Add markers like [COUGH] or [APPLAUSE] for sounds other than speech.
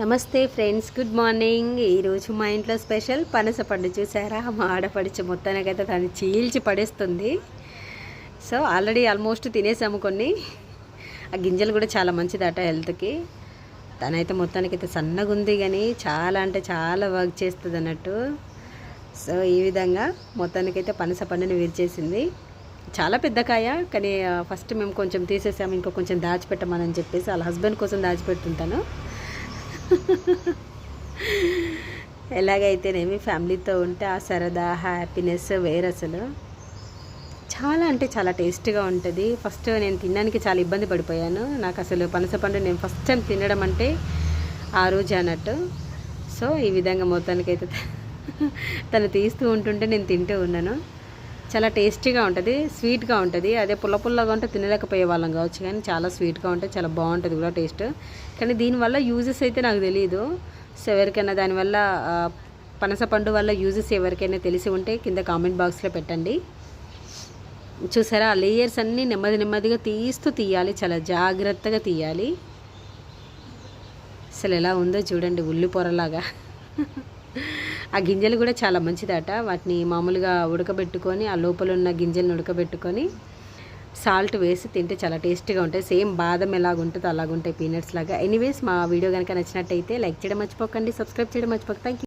నమస్తే friends good morning. ఈరోజు మా ఇంట్లో స్పెషల్ పనస పండు చూసారా? మా ఆడపడిచి మొత్తానికైతే దాన్ని చీల్చి పడేస్తుంది. సో ఆల్రెడీ ఆల్మోస్ట్ తినేసాము కొన్ని. ఆ గింజలు కూడా చాలా మంచిదట హెల్త్కి. తనైతే మొత్తానికైతే సన్నగా ఉంది కానీ చాలా అంటే చాలా వర్క్ చేస్తుంది అన్నట్టు. సో ఈ విధంగా మొత్తానికైతే పనస పండుని విరిచేసింది. చాలా పెద్ద కాయ కానీ ఫస్ట్ మేము కొంచెం తీసేసాము ఇంకో కొంచెం దాచిపెట్టమని చెప్పేసి వాళ్ళ హస్బెండ్ కోసం దాచిపెడుతుంటాను. [LAUGHS] ఎలాగైతేనేమి ఫ్యామిలీతో ఉంటే ఆ సరదా హ్యాపీనెస్ వేరు అసలు. చాలా అంటే చాలా టేస్ట్గా ఉంటుంది. ఫస్ట్ నేను తినడానికి చాలా ఇబ్బంది పడిపోయాను. నాకు అసలు పనసపండు నేను ఫస్ట్ టైం తినడం అంటే ఆ రోజు అన్నట్టు. సో ఈ విధంగా మొత్తానికైతే తను తీస్తూ ఉంటుంటే నేను తింటూ ఉన్నాను. చాలా టేస్టీగా ఉంటుంది స్వీట్గా ఉంటుంది. అదే పుల్ల పుల్లగా ఉంటే తినలేకపోయే వాళ్ళం కావచ్చు కానీ చాలా స్వీట్గా ఉంటుంది చాలా బాగుంటుంది కూడా టేస్ట్. కానీ దీనివల్ల యూజెస్ అయితే నాకు తెలియదు సో ఎవరికైనా దానివల్ల పనసపండు వల్ల యూజెస్ ఎవరికైనా తెలిసి ఉంటే కింద కామెంట్ బాక్స్లో పెట్టండి. చూసారా ఆ లేయర్స్ అన్నీ నెమ్మది నెమ్మదిగా తీస్తూ తీయాలి చాలా జాగ్రత్తగా తీయాలి. అసలు ఎలా ఉందో చూడండి ఉల్లి పొరలాగా ఆ గింజలు కూడా చాలా మంచిదట. వాటిని మామూలుగా ఉడకబెట్టుకొని ఆ లోపల ఉన్న గింజలను ఉడకబెట్టుకొని సాల్ట్ వేసి తింటే చాలా టేస్టీగా ఉంటాయి. సేమ్ బాదం ఎలాగుంటుందో అలాగుంటాయి పీనట్స్ లాగా. ఎనీవేస్ మా వీడియో కనుక నచ్చినట్టయితే లైక్ చేయడం మర్చిపోకండి సబ్స్క్రైబ్ చేయడం మర్చిపోకండి థ్యాంక్